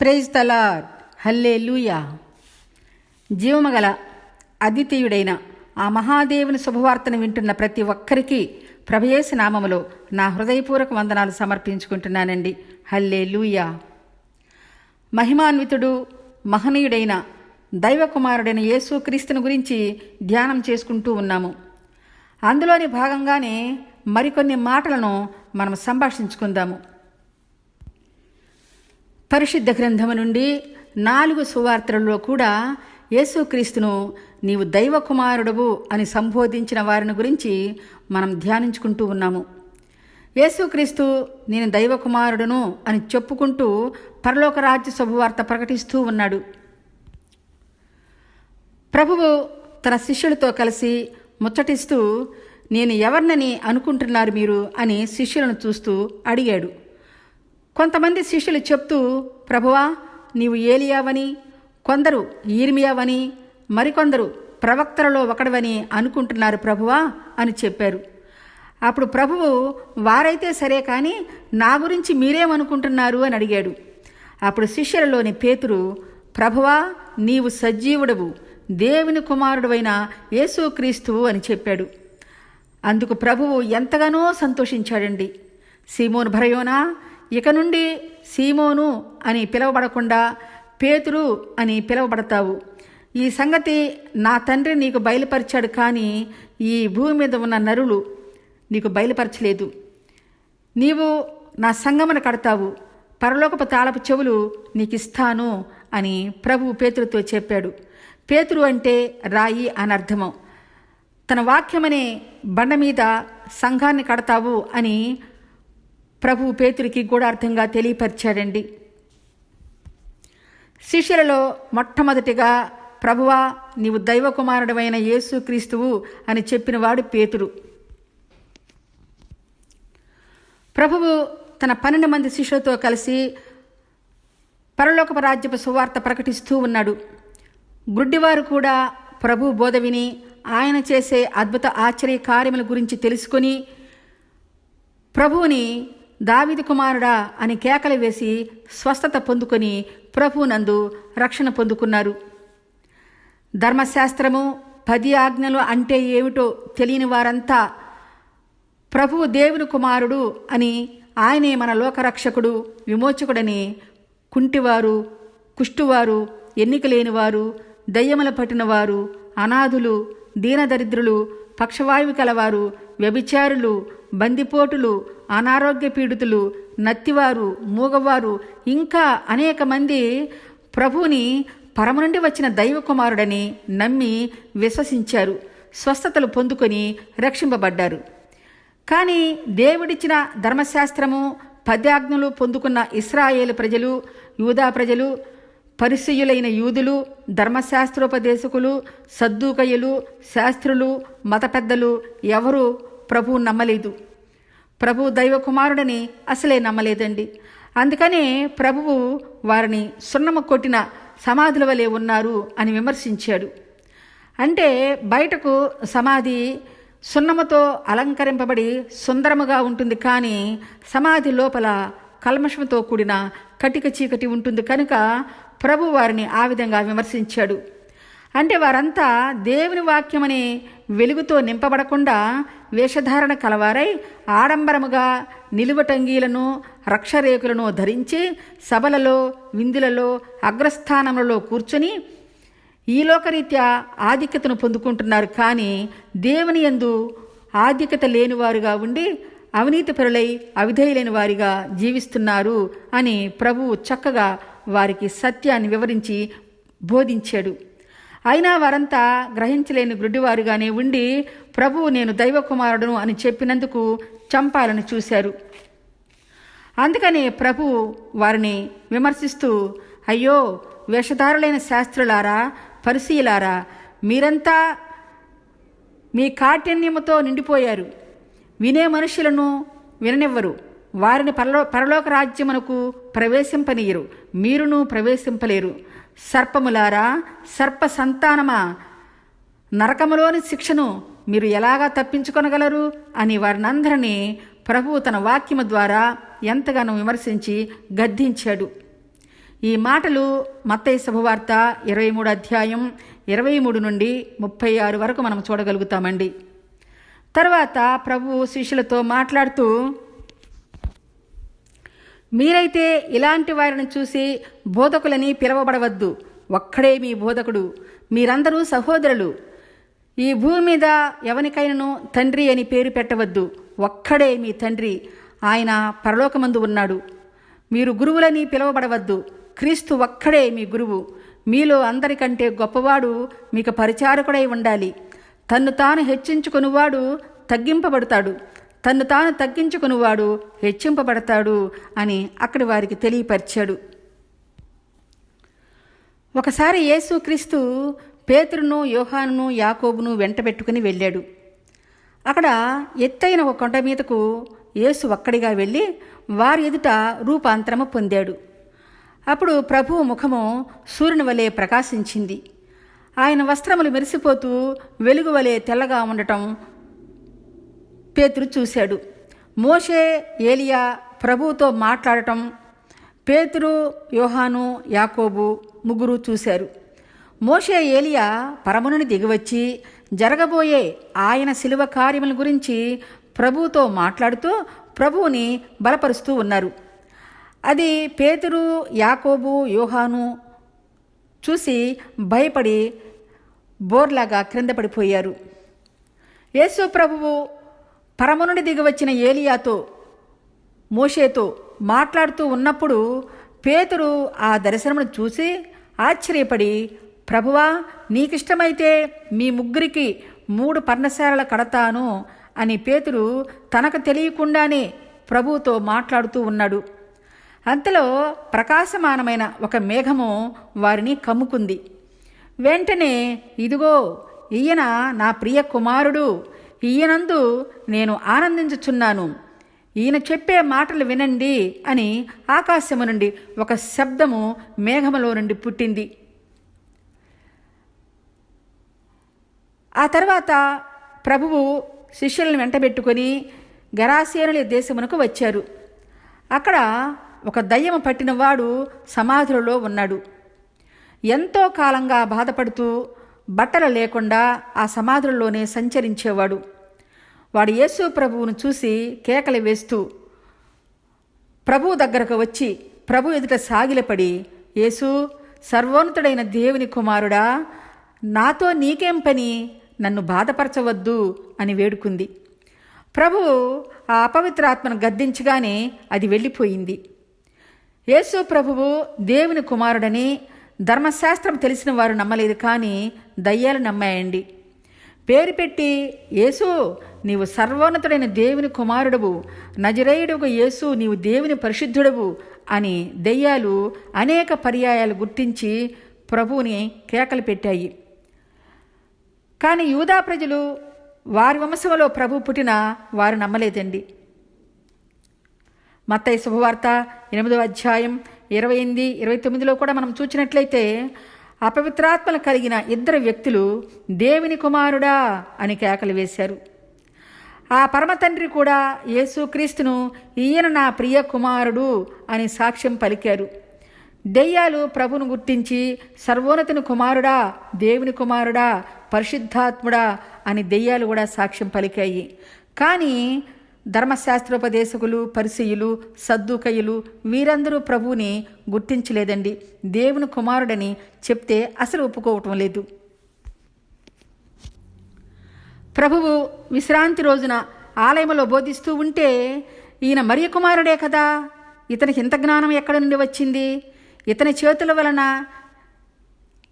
Praise తలార్ హల్లే లూయా జీవమగల అద్వితీయుడైన ఆ మహాదేవుని శుభవార్తను వింటున్న ప్రతి ఒక్కరికి ప్రభయేసు నామములో నా హృదయపూర్వక వందనాలు సమర్పించుకుంటున్నానండి. హల్లే లూయా మహిమాన్వితుడు మహనీయుడైన దైవకుమారుడైన యేసుక్రీస్తుని గురించి ధ్యానం చేసుకుంటూ ఉన్నాము. అందులోని భాగంగానే మరికొన్ని మాటలను మనం సంభాషించుకుందాము. పరిశుద్ధ గ్రంథము నుండి నాలుగు సువార్తలలో కూడా యేసుక్రీస్తును నీవు దైవ కుమారుడవు అని సంబోధించిన వారిని గురించి మనం ధ్యానించుకుంటూ ఉన్నాము. యేసుక్రీస్తు నేను దైవ కుమారుడును అని చెప్పుకుంటూ పరలోక రాజ్య శుభవార్త ప్రకటిస్తూ ఉన్నాడు. ప్రభువు తన శిష్యులతో కలిసి ముచ్చటిస్తూ నేను ఎవరినని అనుకుంటున్నారు మీరు? అని శిష్యులను చూస్తూ అడిగాడు. కొంతమంది శిష్యులు చెప్తూ ప్రభువా నీవు ఏలియావని కొందరు ఈర్మియావని మరికొందరు ప్రవక్తలలో ఒకడవని అనుకుంటున్నారు ప్రభువా అని చెప్పారు. అప్పుడు ప్రభువు వారైతే సరే కానీ నా గురించి మీరేమనుకుంటున్నారు అని అడిగాడు. అప్పుడు శిష్యులలోని పేతురు ప్రభువా నీవు సజీవుడవు దేవుని కుమారుడువైన యేసుక్రీస్తువు అని చెప్పాడు. అందుకు ప్రభువు ఎంతగానో సంతోషించాడండి. సీమోను భరయోనా ఇక నుండి సీమోను అని పిలువబడకుండా పేతురు అని పిలువబడతావు. ఈ సంగతి నా తండ్రి నీకు బయలుపరిచాడు కానీ ఈ భూమి మీద ఉన్న నరులు నీకు బయలుపరచలేదు. నీవు నా సంగమను కడతావు. పరలోకపు తాళపు చెవులు నీకు ఇస్తాను అని ప్రభు పేతురుతో చెప్పాడు. పేతురు అంటే రాయి అని తన వాక్యమనే బండ మీద సంఘాన్ని కడతావు అని ప్రభు పేతురికి గూఢార్థంగా తెలియపరిచాడండి. శిష్యులలో మొట్టమొదటిగా ప్రభువా నీవు దైవకుమారుడమైన యేసుక్రీస్తువు అని చెప్పినవాడు పేతురు. ప్రభువు తన పన్నెండు మంది శిష్యులతో కలిసి పరలోకపు రాజ్యపు సువార్త ప్రకటిస్తూ ఉన్నాడు. గుడ్డివారు కూడా ప్రభు బోధ విని ఆయన చేసే అద్భుత ఆశ్చర్య కార్యముల గురించి తెలుసుకొని ప్రభువుని దావిది కుమారుడా అని కేకలు వేసి స్వస్థత పొందుకొని ప్రభువునందు రక్షణ పొందుకున్నారు. ధర్మశాస్త్రము పది ఆజ్ఞలు అంటే ఏమిటో తెలియని వారంతా ప్రభువు దేవుని కుమారుడు అని ఆయనే మన లోకరక్షకుడు విమోచకుడని కుంటివారు కుష్టువారు ఎన్నిక లేనివారు దయ్యముల పట్టినవారు అనాథులు దీనదరిద్రులు పక్షవాయువు కలవారు వ్యభిచారులు బందిపోటులు అనారోగ్య పీడితులు నత్తివారు మూగవారు ఇంకా అనేక మంది ప్రభువుని పరమ నుండి వచ్చిన దైవకుమారుడని నమ్మి విశ్వసించారు. స్వస్థతలు పొందుకొని రక్షింపబడ్డారు. కానీ దేవుడిచ్చిన ధర్మశాస్త్రము పద్యాజ్ఞలు పొందుకున్న ఇస్రాయేలు ప్రజలు యూదా ప్రజలు పరిశీయులైన యూదులు ధర్మశాస్త్రోపదేశకులు సద్దూకయులు శాస్త్రులు మత పెద్దలు ఎవరూ ప్రభువు నమ్మలేదు. ప్రభు దైవ కుమారుడని అసలే నమ్మలేదండి. అందుకనే ప్రభువు వారిని సున్నము కొట్టిన సమాధుల వలె ఉన్నారు అని విమర్శించాడు. అంటే బయటకు సమాధి సున్నముతో అలంకరింపబడి సుందరముగా ఉంటుంది కానీ సమాధి లోపల కల్మషంతో కూడిన కటిక చీకటి ఉంటుంది కనుక ప్రభు వారిని ఆ విధంగా విమర్శించాడు. అంటే వారంతా దేవుని వాక్యమనే వెలుగుతో నింపబడకుండా వేషధారణ కలవారై ఆడంబరముగా నిలువటంగీలను రక్షరేకులను ధరించి సభలలో విందులలో అగ్రస్థానములలో కూర్చొని ఈ ఆధిక్యతను పొందుకుంటున్నారు. కానీ దేవుని యందు ఆధిక్యత లేనివారుగా ఉండి అవినీతి పరులై అవిధేయులైన వారిగా జీవిస్తున్నారు అని ప్రభువు చక్కగా వారికి సత్యాన్ని వివరించి బోధించాడు. అయినా వారంతా గ్రహించలేని గుడ్డివారుగానే ఉండి ప్రభువు నేను దైవకుమారుడును అని చెప్పినందుకు చంపాలని చూశారు. అందుకనే ప్రభు వారిని విమర్శిస్తూ అయ్యో వేషధారులైన శాస్త్రులారా పరిశీలారా మీరంతా మీ కాఠిన్యముతో నిండిపోయారు. వినే మనుషులను విననివ్వరు. వారిని పరలో పరలోక రాజ్యమునకు ప్రవేశింపనీయరు. మీరును ప్రవేశింపలేరు. సర్పములారా సర్ప సంతానమా? నరకములోని శిక్షను మీరు ఎలాగా తప్పించుకొనగలరు అని వారినందరినీ ప్రభువు తన వాక్యము ద్వారా ఎంతగానో విమర్శించి గద్దించాడు. ఈ మాటలు మత్తయ్య శుభవార్త ఇరవై మూడు అధ్యాయం ఇరవై మూడు నుండి ముప్పై ఆరు వరకు మనం చూడగలుగుతామండి. తర్వాత ప్రభువు శిష్యులతో మాట్లాడుతూ మీరైతే ఇలాంటి వారిని చూసి బోధకులని పిలవబడవద్దు. ఒక్కడే మీ బోధకుడు. మీరందరూ సహోదరులు. ఈ భూమి మీద ఎవరికైనాను తండ్రి అని పేరు పెట్టవద్దు. ఒక్కడే మీ తండ్రి. ఆయన పరలోకమందు ఉన్నాడు. మీరు గురువులని పిలవబడవద్దు. క్రీస్తు ఒక్కడే మీ గురువు. మీలో అందరికంటే గొప్పవాడు మీకు పరిచారకుడై ఉండాలి. తన్ను తాను హెచ్చించుకునివాడు తగ్గింపబడతాడు. తన్ను తాను తగ్గించుకునివాడు హెచ్చింపబడతాడు అని అక్కడి వారికి తెలియపరిచాడు. ఒకసారి యేసుక్రీస్తు పేతురును యోహానును యాకోబును వెంటబెట్టుకుని వెళ్ళాడు. అక్కడ ఎత్తైన ఒక కొండ మీదకు యేసు ఒక్కడిగా వెళ్ళి వారి ఎదుట రూపాంతరము పొందాడు. అప్పుడు ప్రభువు ముఖము సూర్యుని వలె ప్రకాశించింది. ఆయన వస్త్రములు మెరిసిపోతూ వెలుగు వలె తెల్లగా ఉండటం పేతురు చూశాడు. మోషే ఏలియా ప్రభువుతో మాట్లాడటం పేతురు యోహాను యాకోబు ముగ్గురు చూశారు. మోషే ఏలియా పరమునుని దిగివచ్చి జరగబోయే ఆయన శిలువ కార్యముల గురించి ప్రభువుతో మాట్లాడుతూ ప్రభువుని బలపరుస్తూ ఉన్నారు. అది పేతురు యాకోబు యోహాను చూసి భయపడి బోర్లాగా క్రింద పడిపోయారు. యేసు ప్రభువు పరమనుడి దిగివచ్చిన ఏలియాతో మోషేతో మాట్లాడుతూ ఉన్నప్పుడు పేతురు ఆ దర్శనమును చూసి ఆశ్చర్యపడి ప్రభువా నీకిష్టమైతే మీ ముగ్గురికి మూడు పర్ణశాలలు కడతాను అని పేతురు తనకు తెలియకుండానే ప్రభువుతో మాట్లాడుతూ ఉన్నాడు. అంతలో ప్రకాశమానమైన ఒక మేఘము వారిని కమ్ముకుంది. వెంటనే ఇదిగో ఈయన నా ప్రియ కుమారుడు ఈయనందు నేను ఆనందించుచున్నాను. ఈయన చెప్పే మాటలు వినండి అని ఆకాశము నుండి ఒక శబ్దము మేఘములో నుండి పుట్టింది. ఆ తర్వాత ప్రభువు శిష్యులను వెంటబెట్టుకొని గరాసేనుల దేశమునకు వచ్చారు. అక్కడ ఒక దయ్యము పట్టినవాడు సమాధులలో ఉన్నాడు. ఎంతో కాలంగా బాధపడుతూ బట్టలు లేకుండా ఆ సమాధులలోనే సంచరించేవాడు. వాడు యేసు ప్రభువును చూసి కేకలు వేస్తూ ప్రభువు దగ్గరకు వచ్చి ప్రభు ఎదుట సాగిలపడి యేసు సర్వోన్నతుడైన దేవుని కుమారుడా నాతో నీకేం పని? నన్ను బాధపరచవద్దు అని వేడుకుంది. ప్రభువు ఆ అపవిత్రాత్మను గద్దించగానే అది వెళ్ళిపోయింది. యేసు ప్రభువు దేవుని కుమారుడని ధర్మశాస్త్రం తెలిసిన వారు నమ్మలేదు కానీ దయ్యాలు నమ్మాయండి. పేరు పెట్టి యేసు నీవు సర్వోన్నతుడైన దేవుని కుమారుడవు. నజరేయుడుగు యేసు నీవు దేవుని పరిశుద్ధుడవు అని దెయ్యాలు అనేక పర్యాయాలు గుర్తించి ప్రభువుని కేకలు పెట్టాయి. కానీ యూదా ప్రజలు వారి వంశంలో ప్రభు పుట్టిన వారు నమ్మలేదండి. మత్తయ్య శుభవార్త ఎనిమిదో అధ్యాయం ఇరవై ఎనిమిది ఇరవై తొమ్మిదిలో కూడా మనం చూసినట్లయితే అపవిత్రాత్మలు కలిగిన ఇద్దరు వ్యక్తులు దేవుని కుమారుడా అని కేకలు వేశారు. ఆ పరమతండ్రి కూడా యేసుక్రీస్తును ఈయన నా ప్రియ కుమారుడు అని సాక్ష్యం పలికారు. దెయ్యాలు ప్రభును గుర్తించి సర్వోన్నతుని కుమారుడా దేవుని కుమారుడా పరిశుద్ధాత్ముడా అని దెయ్యాలు కూడా సాక్ష్యం పలికాయి. కానీ ధర్మశాస్త్రోపదేశకులు పరిసయులు సద్దుకయులు వీరందరూ ప్రభువుని గుర్తించలేదండి. దేవుని కుమారుడని చెప్తే అసలు ఒప్పుకోవటం లేదు. ప్రభువు విశ్రాంతి రోజున ఆలయంలో బోధిస్తూ ఉంటే ఈయన మరియ కుమారుడే కదా? ఇతనికి ఇంత జ్ఞానం ఎక్కడి నుండి వచ్చింది? ఇతని చేతుల వలన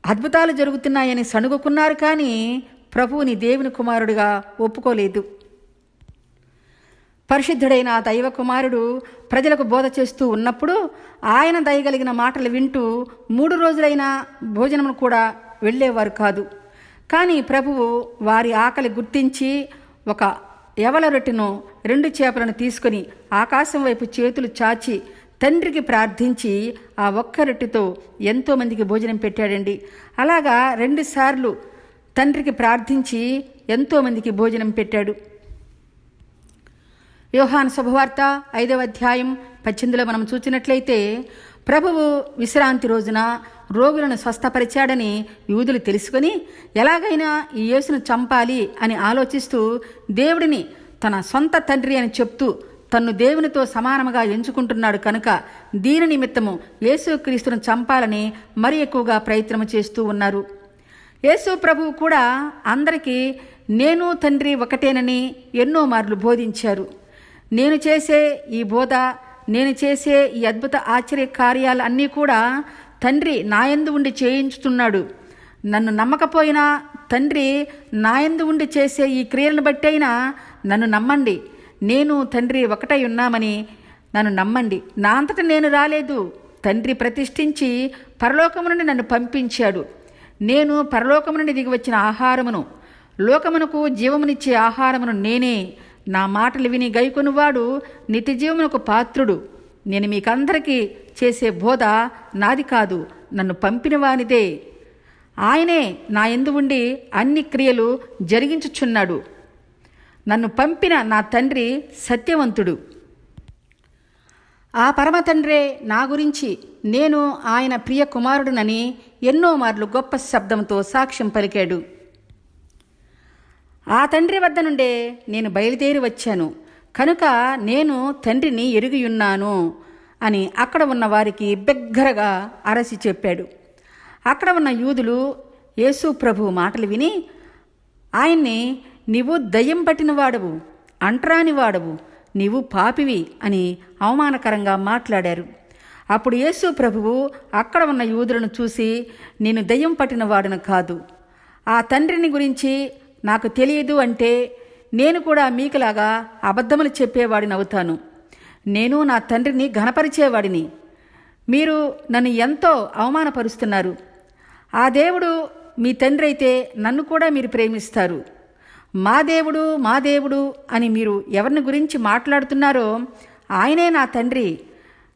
అద్భుతాలు జరుగుతున్నాయని సణుగుకున్నారు కానీ ప్రభువుని దేవుని కుమారుడిగా ఒప్పుకోలేదు. పరిశుద్ధుడైన దైవ కుమారుడు ప్రజలకు బోధ చేస్తూ ఉన్నప్పుడు ఆయన దయగలిగిన మాటలు వింటూ మూడు రోజులైన భోజనం కూడా వెళ్ళేవారు కాదు. కానీ ప్రభువు వారి ఆకలి గుర్తించి ఒక ఎవల రొట్టెను రెండు చేపలను తీసుకొని ఆకాశం వైపు చేతులు చాచి తండ్రికి ప్రార్థించి ఆ ఒక్క రొట్టెతో ఎంతోమందికి భోజనం పెట్టాడండి. అలాగా రెండుసార్లు తండ్రికి ప్రార్థించి ఎంతోమందికి భోజనం పెట్టాడు. యోహాను శుభవార్త ఐదవ అధ్యాయం పద్దెనిమిదిలో మనం చూసినట్లయితే ప్రభువు విశ్రాంతి రోజున రోగులను స్వస్థపరిచాడని యూదులు తెలుసుకొని ఎలాగైనా ఈ యేసును చంపాలి అని ఆలోచిస్తూ దేవుడిని తన సొంత తండ్రి అని చెప్తూ తన్ను దేవునితో సమానముగా ఎంచుకుంటున్నాడు కనుక దీని నిమిత్తము యేసుక్రీస్తును చంపాలని మరి ఎక్కువగా ప్రయత్నం చేస్తూ ఉన్నారు. యేసు ప్రభువు కూడా అందరికీ నేను తండ్రి ఒకటేనని ఎన్నో మార్లు బోధించారు. నేను చేసే ఈ బోధ నేను చేసే ఈ అద్భుత ఆశ్చర్య కార్యాలు అన్నీ కూడా తండ్రి నాయందు ఉండి చేయించుతున్నాడు. నన్ను నమ్మకపోయినా తండ్రి నాయందు ఉండి చేసే ఈ క్రియలను బట్టైనా నన్ను నమ్మండి. నేను తండ్రి ఒకటై ఉన్నామని నన్ను నమ్మండి. నా అంతట నేను రాలేదు. తండ్రి ప్రతిష్ఠించి పరలోకము నుండి నన్ను పంపించాడు. నేను పరలోకము నుండి దిగి వచ్చిన ఆహారమును లోకమునకు జీవమునిచ్చే ఆహారమును నేనే నా మాటలు విని గైకొనువాడు నిత్యజీవమునకు పాత్రుడు. నేను మీకందరికీ చేసే బోధ నాది కాదు నన్ను పంపిన వానిదే. ఆయనే నా ఎందు ఉండి అన్ని క్రియలు జరిగించుచున్నాడు. నన్ను పంపిన నా తండ్రి సత్యవంతుడు. ఆ పరమతండ్రే నా గురించి నేను ఆయన ప్రియ కుమారుడునని ఎన్నో మార్లు గొప్ప శబ్దంతో సాక్ష్యం పలికాడు. ఆ తండ్రి వద్ద నుండే నేను బయలుదేరి వచ్చాను. కనుక నేను తండ్రిని ఎరిగియున్నాను అని అక్కడ ఉన్న వారికి బిగ్గరగా అరసి చెప్పాడు. అక్కడ ఉన్న యూదులు యేసు ప్రభు మాటలు విని ఆయన్ని నీవు దయ్యం పట్టిన వాడవు అంటరాని వాడవు నీవు పాపివి అని అవమానకరంగా మాట్లాడారు. అప్పుడు యేసు ప్రభువు అక్కడ ఉన్న యూదులను చూసి నేను దయ్యం పట్టిన వాడును కాదు. ఆ తండ్రిని గురించి నాకు తెలియదు అంటే నేను కూడా మీకులాగా అబద్ధములు చెప్పేవాడిని అవుతాను. నేను నా తండ్రిని ఘనపరిచేవాడిని. మీరు నన్ను ఎంతో అవమానపరుస్తున్నారు. ఆ దేవుడు మీ తండ్రి అయితే నన్ను కూడా మీరు ప్రేమిస్తారు. మా దేవుడు మా దేవుడు అని మీరు ఎవరిని గురించి మాట్లాడుతున్నారో ఆయనే నా తండ్రి.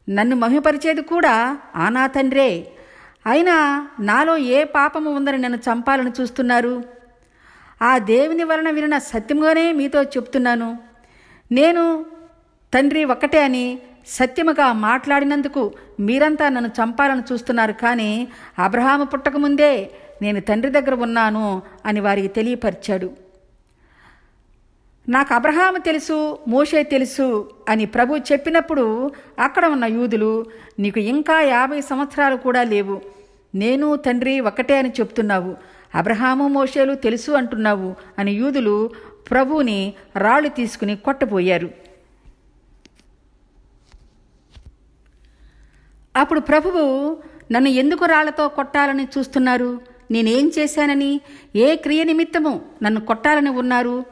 నన్ను మహిమపరిచేది కూడా ఆ నా తండ్రే. అయినా నాలో ఏ పాపము ఉందని నన్ను చంపాలని చూస్తున్నారు? ఆ దేవుని వలన వినిన సత్యముగానే మీతో చెప్తున్నాను. నేను తండ్రి ఒక్కటే అని సత్యముగా మాట్లాడినందుకు మీరంతా నన్ను చంపాలని చూస్తున్నారు కానీ అబ్రహాము పుట్టకముందే నేను తండ్రి దగ్గర ఉన్నాను అని వారికి తెలియపరిచాడు. నాకు అబ్రహాము తెలుసు మోషే తెలుసు అని ప్రభు చెప్పినప్పుడు అక్కడ ఉన్న యూదులు నీకు ఇంకా యాభై సంవత్సరాలు కూడా లేవు. నేను తండ్రి ఒకటే అని చెప్తున్నావు. అబ్రహాము మోషేలు తెలుసు అంటున్నావు అని యూదులు ప్రభువుని రాళ్ళు తీసుకుని కొట్టబోయారు. అప్పుడు ప్రభువు నన్ను ఎందుకు రాళ్ళతో కొట్టాలని చూస్తున్నారు? నేనేం చేశానని? ఏ క్రియ నిమిత్తము నన్ను కొట్టాలని ఉన్నారు?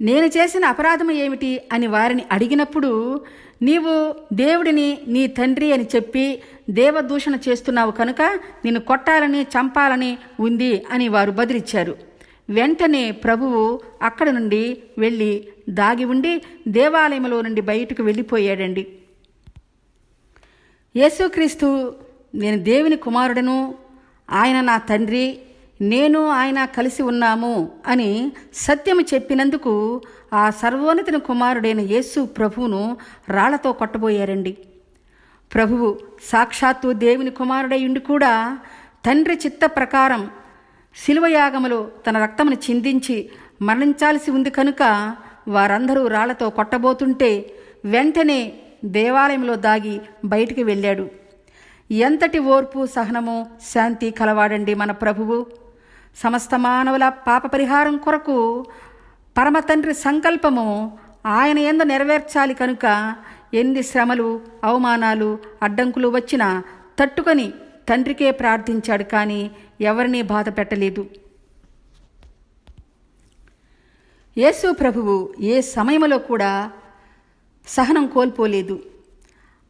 నేను చేసిన అపరాధం ఏమిటి అని వారిని అడిగినప్పుడు నీవు దేవుడిని నీ తండ్రి అని చెప్పి దేవదూషణ చేస్తున్నావు కనుక నిన్ను కొట్టాలని చంపాలని ఉంది అని వారు బదిలిచ్చారు. వెంటనే ప్రభువు అక్కడ నుండి వెళ్ళి దాగి ఉండి దేవాలయంలో నుండి బయటకు వెళ్ళిపోయాడండి. యేసుక్రీస్తు నేను దేవుని కుమారుడను ఆయన నా తండ్రి నేను ఆయన కలిసి ఉన్నాము అని సత్యము చెప్పినందుకు ఆ సర్వోన్నతిని కుమారుడైన యేసు ప్రభువును రాళ్ళతో కొట్టబోయారండి. ప్రభువు సాక్షాత్తు దేవుని కుమారుడైండి కూడా తండ్రి చిత్త ప్రకారం శిలువయాగములో తన రక్తమును చిందించి మరణించాల్సి ఉంది కనుక వారందరూ రాళ్ళతో కొట్టబోతుంటే వెంటనే దేవాలయంలో దాగి బయటికి వెళ్ళాడు. ఎంతటి ఓర్పు సహనము శాంతి కలవాడండి మన ప్రభువు. సమస్త మానవుల పాప పరిహారం కొరకు పరమతండ్రి సంకల్పము ఆయన ఎంద నెరవేర్చాలి కనుక ఎన్ని శ్రమలు అవమానాలు అడ్డంకులు వచ్చినా తట్టుకొని తండ్రికే ప్రార్థించాడు కానీ ఎవరినీ బాధ పెట్టలేదు. యేసు ప్రభువు ఏ సమయంలో కూడా సహనం కోల్పోలేదు.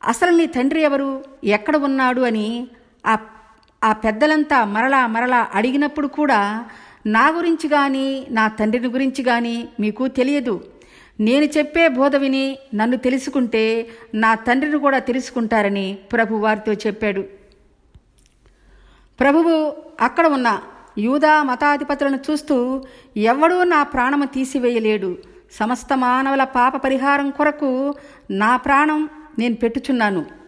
అసలు నీ తండ్రి ఎవరు? ఎక్కడ ఉన్నాడు అని ఆ ఆ పెద్దలంతా మరలా మరలా అడిగినప్పుడు కూడా నా గురించి కానీ నా తండ్రిని గురించి కానీ మీకు తెలియదు. నేను చెప్పే బోధ విని నన్ను తెలుసుకుంటే నా తండ్రిని కూడా తెలుసుకుంటారని ప్రభు వారితో చెప్పాడు. ప్రభువు అక్కడ ఉన్న యూదా మతాధిపతులను చూస్తూ ఎవడూ నా ప్రాణము తీసివేయలేడు. సమస్త మానవుల పాప పరిహారం కొరకు నా ప్రాణం నేను పెట్టుచున్నాను.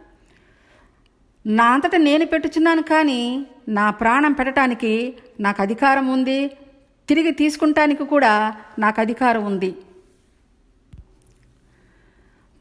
నా అంతట నేను పెట్టుచున్నాను కానీ నా ప్రాణం పెట్టడానికి నాకు అధికారం ఉంది. తిరిగి తీసుకుంటానికి కూడా నాకు అధికారం ఉంది.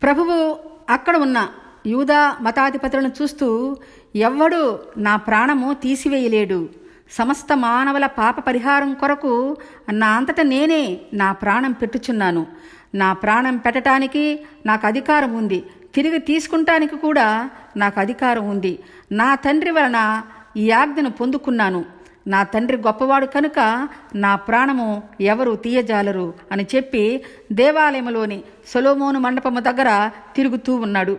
ప్రభువు అక్కడ ఉన్న యూదా మతాధిపతులను చూస్తూ ఎవ్వడు నా ప్రాణము తీసివేయలేడు. సమస్త మానవుల పాప పరిహారం కొరకు నా అంతట నేనే నా ప్రాణం పెట్టుచున్నాను. నా ప్రాణం పెట్టడానికి నాకు అధికారం ఉంది. తిరిగి తీసుకుంటానికి కూడా నాకు అధికారం ఉంది. నా తండ్రి వలన ఈ ఆజ్ఞను పొందుకున్నాను. నా తండ్రి గొప్పవాడు కనుక నా ప్రాణము ఎవరు తీయజాలరు అని చెప్పి దేవాలయంలోని సొలోమోను మండపము దగ్గర తిరుగుతూ ఉన్నాడు.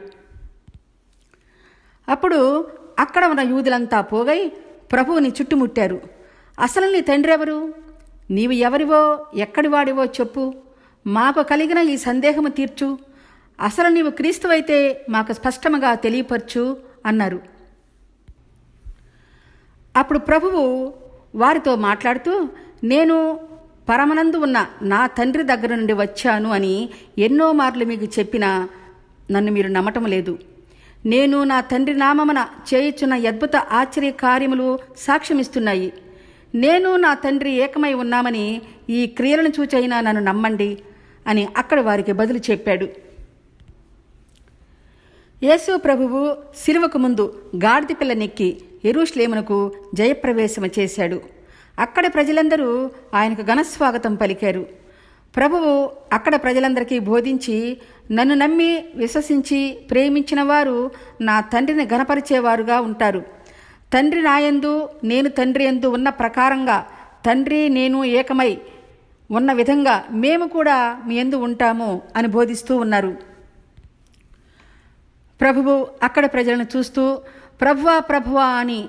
అప్పుడు అక్కడ ఉన్న యూదులంతా పోగై ప్రభువుని చుట్టుముట్టారు. అసలు నీ తండ్రి ఎవరు? నీవు ఎవరివో ఎక్కడివాడివో చెప్పు. మాకు కలిగిన ఈ సందేహము తీర్చు. అసలు నీవు క్రీస్తువైతే మాకు స్పష్టముగా తెలియపరచు అన్నారు. అప్పుడు ప్రభువు వారితో మాట్లాడుతూ నేను పరమనందు ఉన్న నా తండ్రి దగ్గర నుండి వచ్చాను అని ఎన్నో మార్లు మీకు చెప్పినా నన్ను మీరు నమ్మటం లేదు. నేను నా తండ్రి నామమున చేయుచున్న అద్భుత ఆశ్చర్య కార్యములు సాక్ష్యమిస్తున్నాయి. నేను నా తండ్రి ఏకమై ఉన్నామని ఈ క్రియలను చూచైనా నన్ను నమ్మండి అని అక్కడ వారికి బదులు చెప్పాడు. యేసు ప్రభువు శిలువకు ముందు గాడిద పిల్లనెక్కి ఎరుష్లేమునకు జయప్రవేశం చేశాడు. అక్కడ ప్రజలందరూ ఆయనకు ఘనస్వాగతం పలికారు. ప్రభువు అక్కడ ప్రజలందరికీ బోధించి నన్ను నమ్మి విశ్వసించి ప్రేమించిన వారు నా తండ్రిని గణపరిచేవారుగా ఉంటారు. తండ్రి నాయందు నేను తండ్రి ఎందు ఉన్న ప్రకారంగా తండ్రి నేను ఏకమై ఉన్న విధంగా మేము కూడా మీ ఎందు ఉంటాము అని బోధిస్తూ ఉన్నారు. ప్రభువు అక్కడ ప్రజలను చూస్తూ ప్రభువా ప్రభువా అని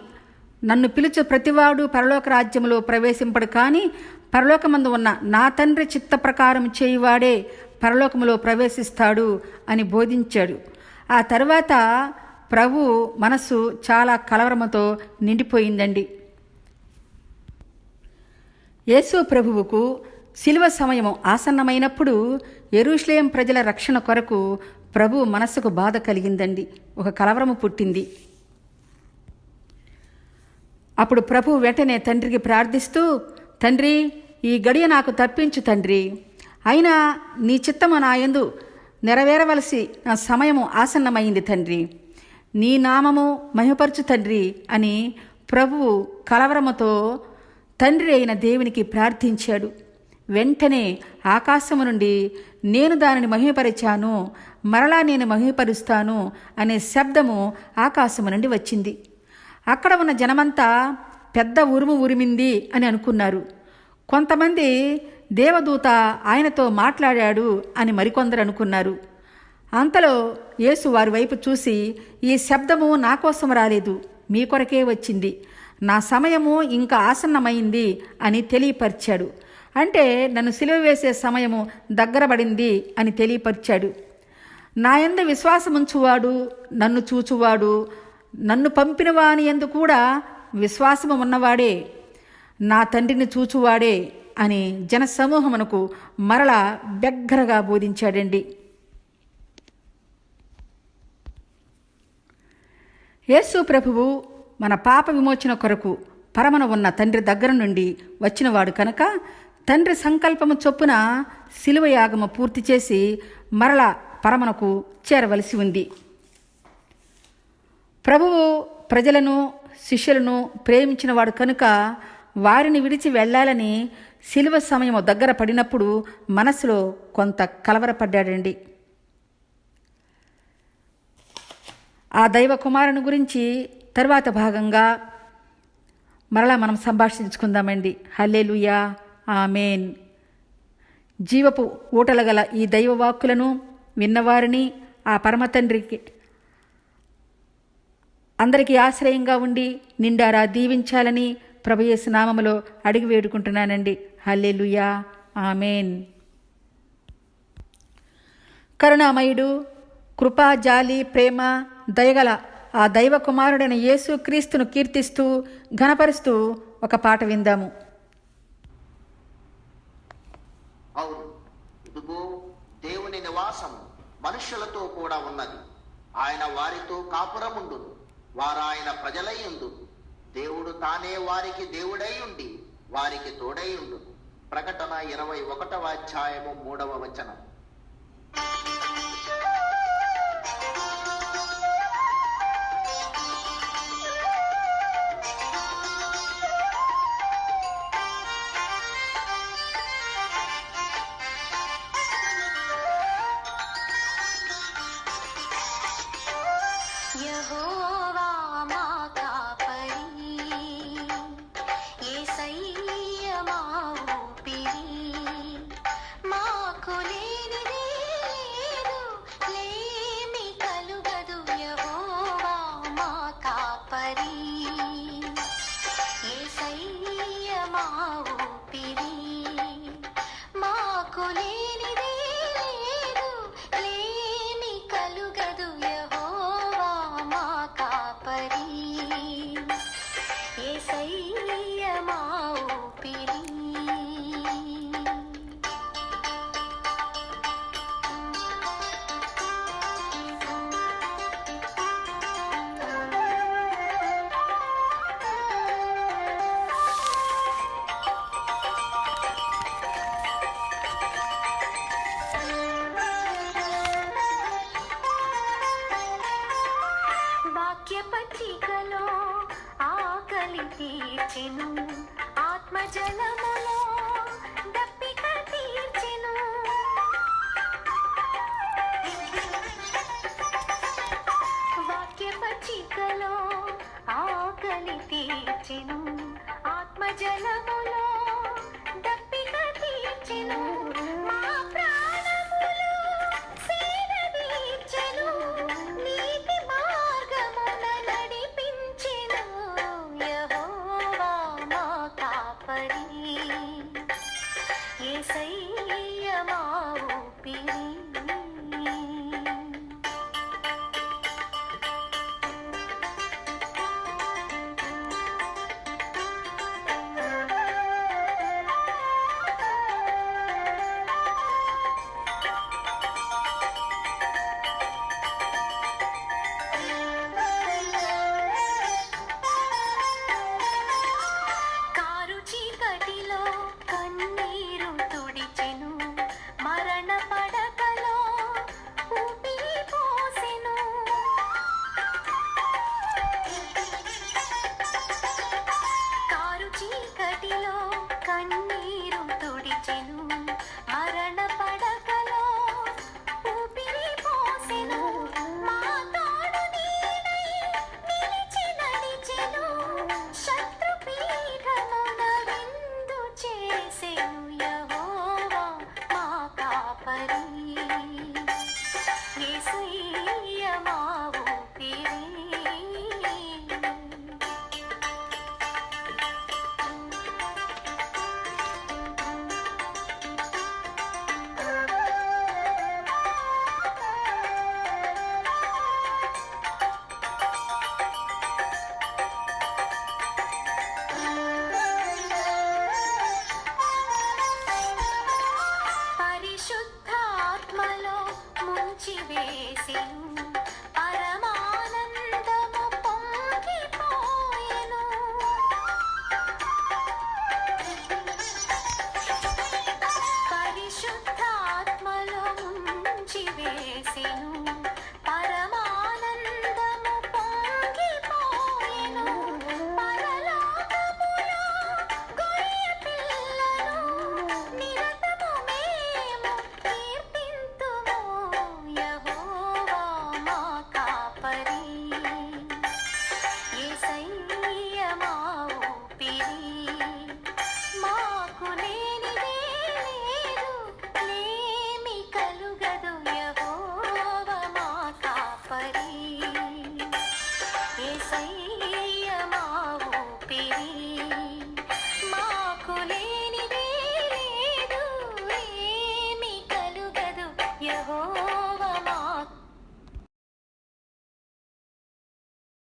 నన్ను పిలుచు ప్రతివాడు పరలోక రాజ్యంలో ప్రవేశింపడు కానీ పరలోకమందు ఉన్న నా తండ్రి చిత్త ప్రకారం చేయువాడే పరలోకములో ప్రవేశిస్తాడు అని బోధించాడు. ఆ తర్వాత ప్రభు మనసు చాలా కలవరముతో నిండిపోయిందండి. యేసు ప్రభువుకు శిలువ సమయం ఆసన్నమైనప్పుడు ఎరుశ్లేయం ప్రజల రక్షణ కొరకు ప్రభు మనస్సుకు బాధ కలిగిందండి. ఒక కలవరము పుట్టింది. అప్పుడు ప్రభు వెంటనే తండ్రికి ప్రార్థిస్తూ తండ్రి ఈ గడియ నాకు తప్పించు తండ్రి. అయినా నీ చిత్తము నాయందు నెరవేరవలసి నా సమయము ఆసన్నమైంది తండ్రి. నీ నామము మహిమపరచు తండ్రి అని ప్రభువు కలవరముతో తండ్రి అయిన దేవునికి ప్రార్థించాడు. వెంటనే ఆకాశము నుండి నేను దానిని మహిమపరిచాను మరలా నేను మహిమపరుస్తాను అనే శబ్దము ఆకాశము నుండి వచ్చింది. అక్కడ ఉన్న జనమంతా పెద్ద ఉరుము ఉరిమింది అని అనుకున్నారు. కొంతమంది దేవదూత ఆయనతో మాట్లాడాడు అని మరికొందరు అనుకున్నారు. అంతలో యేసు వారి వైపు చూసి ఈ శబ్దము నా కోసం రాలేదు మీ కొరకే వచ్చింది నా సమయము ఇంకా ఆసన్నమైంది అని తెలియపరిచాడు. అంటే నన్ను సిలువ వేసే సమయము దగ్గర పడింది అని తెలియపరిచాడు. నాయందు విశ్వాసముంచువాడు నన్ను చూచువాడు నన్ను పంపినవాని ఎందు కూడా విశ్వాసము ఉన్నవాడే నా తండ్రిని చూచువాడే అని జనసమూహమునకు మరలా బెగ్గరగా బోధించాడండి. యేసు ప్రభువు మన పాప విమోచన కొరకు పరమన ఉన్న తండ్రి దగ్గర నుండి వచ్చినవాడు కనుక తండ్రి సంకల్పము చొప్పున శిలువ యాగము పూర్తి చేసి మరల పరమనకు చేరవలసి ఉంది. ప్రభువు ప్రజలను శిష్యులను ప్రేమించినవాడు కనుక వారిని విడిచి వెళ్ళాలని శిలువ సమయము దగ్గర పడినప్పుడు మనసులో కొంత కలవరపడ్డాడండి. ఆ దైవ కుమారుని గురించి తర్వాత భాగంగా మరలా మనం సంభాషించుకుందామండి. హల్లెలుయా. ఆమెన్. జీవపు ఊటల గల ఈ దైవవాక్కులను విన్నవారిని ఆ పరమతండ్రికి అందరికీ ఆశ్రయంగా ఉండి నిండారా దీవించాలని ప్రభుయేసు నామములో అడిగి వేడుకుంటున్నానండి. హల్లెలుయా. ఆమెన్. కరుణామయుడు కృపా జాలి ప్రేమ దయగల ఆ దైవ కుమారుడైన యేసు క్రీస్తును కీర్తిస్తూ ఘనపరుస్తూ ఒక పాట విందాము. అవును. ఇదిగో దేవుని నివాసం మనుషులతో కూడా ఉన్నది. ఆయన వారితో కాపురముండు వారాయన ప్రజలై ఉండు దేవుడు తానే వారికి దేవుడై ఉండి వారికి తోడై ఉండు ప్రకటన ఇరవై ఒకటవ అధ్యాయము మూడవ వచనం. మాకు